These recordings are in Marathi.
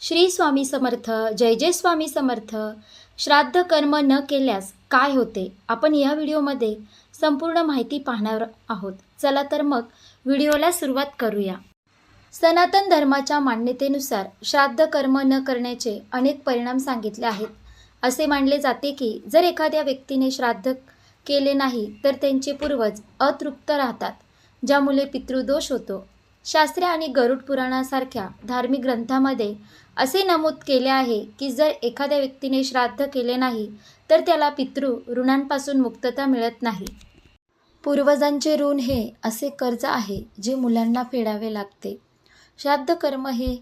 श्री स्वामी समर्थ जय जय स्वामी समर्थ. श्राद्ध कर्म न केल्यास काय होते? आपण या व्हिडिओमध्ये संपूर्ण माहिती पाहणार आहोत. चला तर मग व्हिडिओला सुरुवात करूया. सनातन धर्माच्या मान्यतेनुसार श्राद्ध कर्म न करण्याचे अनेक परिणाम सांगितले आहेत. असे मानले जाते की जर एखाद्या व्यक्तीने श्राद्ध केले नाही तर त्यांचे पूर्वज अतृप्त राहतात ज्यामुळे पितृदोष होतो. शास्त्रे आणि गरुड पुराणासारख्या धार्मिक ग्रंथामध्ये असे नमूद केले आहे की जर एखाद्या व्यक्तीने श्राद्ध केले नाही तर त्याला पितृ ऋणांपासून मुक्तता मिळत नाही. पूर्वजांचे ऋण हे असे कर्ज आहे जे मुलांना फेडावे लागते. श्राद्ध कर्म हे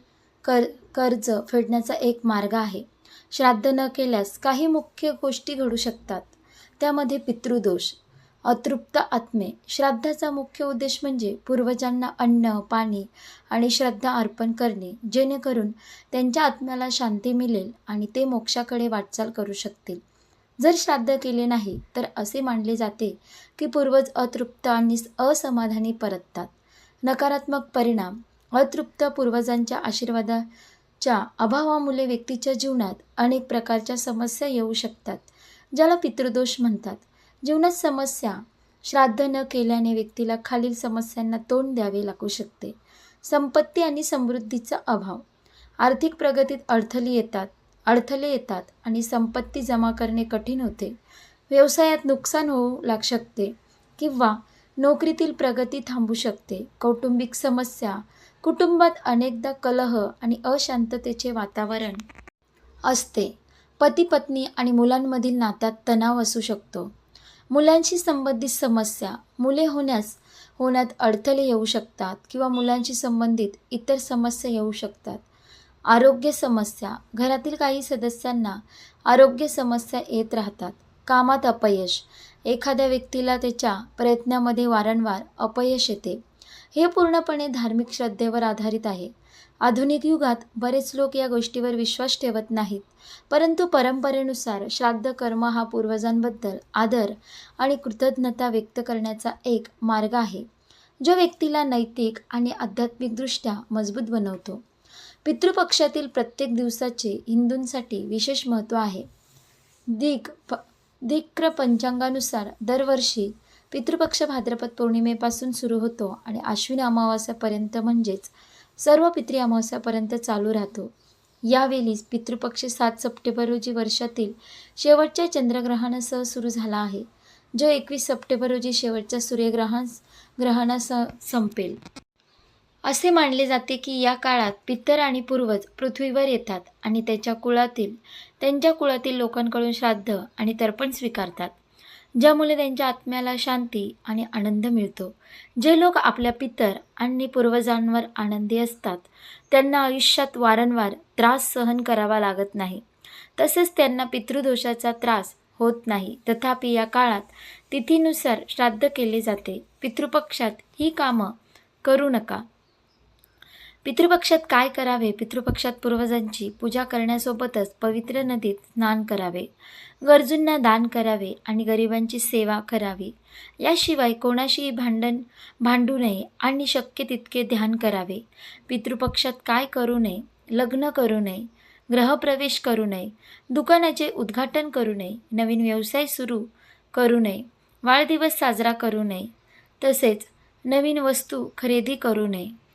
कर कर्ज फेडण्याचा एक मार्ग आहे. श्राद्ध न केल्यास काही मुख्य गोष्टी घडू शकतात. त्यामध्ये पितृदोष अतृप्त आत्मे. श्राद्धाचा मुख्य उद्देश म्हणजे पूर्वजांना अन्न पाणी आणि श्रद्धा अर्पण करणे जेणेकरून त्यांच्या आत्म्याला शांती मिळेल आणि ते मोक्षाकडे वाटचाल करू शकतील. जर श्राद्ध केले नाही तर असे मानले जाते की पूर्वज अतृप्त आणि असमाधानी परततात. नकारात्मक परिणाम. अतृप्त पूर्वजांच्या आशीर्वादाच्या अभावामुळे व्यक्तीच्या जीवनात अनेक प्रकारच्या समस्या येऊ शकतात ज्याला पितृदोष म्हणतात. जीवनात समस्या श्राद्ध न केल्याने व्यक्तीला खालील समस्यांना तोंड द्यावे लागू शकते. संपत्ती आणि समृद्धीचा अभाव. आर्थिक प्रगतीत अडथळे येतात अडथळे येतात आणि संपत्ती जमा करणे कठीण होते. व्यवसायात नुकसान होऊ लाग शकते किंवा नोकरीतील प्रगती थांबू शकते. कौटुंबिक समस्या कुटुंबात अनेकदा कलह आणि अशांततेचे वातावरण असते. पती पत्नी आणि मुलांमधील नात्यात तणाव असू शकतो. मुलांशी संबंधित समस्या मुले होण्यास होण्यात अडथळे येऊ शकतात किंवा मुलांशी संबंधित इतर समस्या येऊ शकतात. आरोग्य समस्या घरातील काही सदस्यांना आरोग्य समस्या येत राहतात. कामात अपयश एखाद्या व्यक्तीला त्याच्या प्रयत्नामध्ये वारंवार अपयश येते. हे पूर्णपणे धार्मिक श्रद्धेवर आधारित आहे. आधुनिक युगात बरेच लोक या गोष्टीवर विश्वास ठेवत नाहीत. परंतु परंपरेनुसार श्राद्ध कर्म हा पूर्वजांबद्दल आदर आणि कृतज्ञता व्यक्त करण्याचा एक मार्ग आहे जो व्यक्तीला नैतिक आणि आध्यात्मिकदृष्ट्या मजबूत बनवतो. पितृपक्षातील प्रत्येक दिवसाचे हिंदूंसाठी विशेष महत्त्व आहे. दिग प दिक्र पंचांगानुसार दरवर्षी पितृपक्ष भाद्रपद पौर्णिमेपासून सुरू होतो आणि आश्विन अमावास्यापर्यंत म्हणजेच सर्व पितृ अमावस्यापर्यंत चालू राहतो. यावेळी पितृपक्ष सात सप्टेंबर रोजी वर्षातील शेवटच्या चंद्रग्रहणासह सुरू झाला आहे जो एकवीस सप्टेंबर रोजी शेवटच्या सूर्यग्रहण ग्रहणासह संपेल. असे मानले जाते की या काळात पितर आणि पूर्वज पृथ्वीवर येतात आणि त्याच्या कुळातील त्यांच्या कुळातील लोकांकडून श्राद्ध आणि तर्पण स्वीकारतात. ज्यामुळे त्यांच्या आत्म्याला शांती आणि आनंद मिळतो. जे लोक आपल्या पितर आणि पूर्वजांवर आनंदी असतात त्यांना आयुष्यात वारंवार त्रास सहन करावा लागत नाही. तसेच त्यांना पितृदोषाचा त्रास होत नाही. तथापि या काळात तिथीनुसार श्राद्ध केले जाते. पितृपक्षात ही कामं करू नका. पितृपक्षात काय करावे? पितृपक्षात पूर्वजांची पूजा करण्यासोबतच पवित्र नदीत स्नान करावे. गरजूंना दान करावे आणि गरिबांची सेवा करावी. याशिवाय कोणाशीही भांडण भांडू नये आणि शक्य तितके ध्यान करावे. पितृपक्षात काय करू नये? लग्न करू नये. ग्रहप्रवेश करू नये. दुकानाचे उद्घाटन करू नये. नवीन व्यवसाय सुरू करू नये. वाढदिवस साजरा करू नये. तसेच नवीन वस्तू खरेदी करू नये.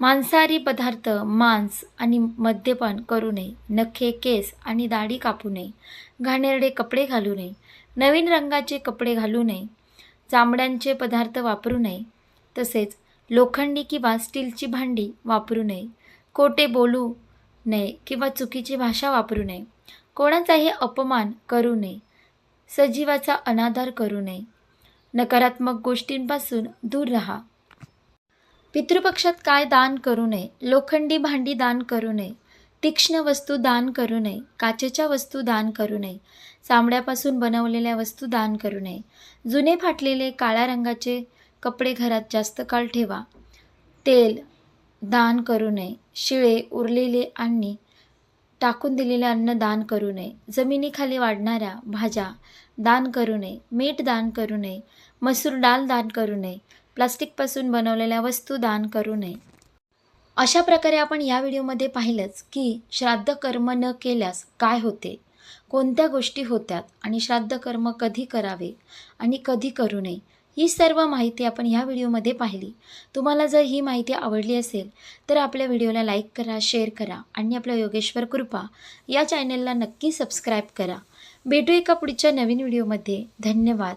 मांसाहारी पदार्थ मांस आणि मद्यपान करू नये. नखे केस आणि दाढी कापू नये. घाणेरडे कपडे घालू नये. नवीन रंगाचे कपडे घालू नये. चामड्यांचे पदार्थ वापरू नये. तसेच लोखंडी किंवा स्टीलची भांडी वापरू नये. खोटे बोलू नये किंवा चुकीची भाषा वापरू नये. कोणाचाही अपमान करू नये. सजीवाचा अनादर करू नये. नकारात्मक गोष्टींपासून दूर राहा. पितृपक्षात काय दान करू नये लोखंडी भांडी दान करू नये तीक्ष्ण वस्तू दान करू नये काचेच्या वस्तू दान करू नये चामड्यापासून बनवलेल्या वस्तू दान करू नये जुने फाटलेले काळ्या रंगाचे कपडे घरात जास्त काळ ठेवा तेल दान करू नये शिळे उरलेले आणि टाकून दिलेले अन्न दान करू नये जमिनीखाली वाढणाऱ्या भाज्या दान करू नये मीठ दान करू नये मसूर डाळ दान करू नये प्लास्टिकपासून बनवलेल्या वस्तू दान करू नये. अशा प्रकारे आपण या व्हिडिओमध्ये पाहिलंच की श्राद्ध कर्म न केल्यास काय होते? कोणत्या गोष्टी होत्यात आणि श्राद्ध कर्म कधी करावे आणि कधी करू नये? ही सर्व माहिती आपण ह्या व्हिडिओमध्ये पाहिली. तुम्हाला जर ही माहिती आवडली असेल तर आपल्या व्हिडिओला लाईक करा शेअर करा आणि आपल्या योगेश्वर कृपा या चॅनलला नक्की सबस्क्राईब करा. भेटू एका पुढच्या नवीन व्हिडिओमध्ये. धन्यवाद.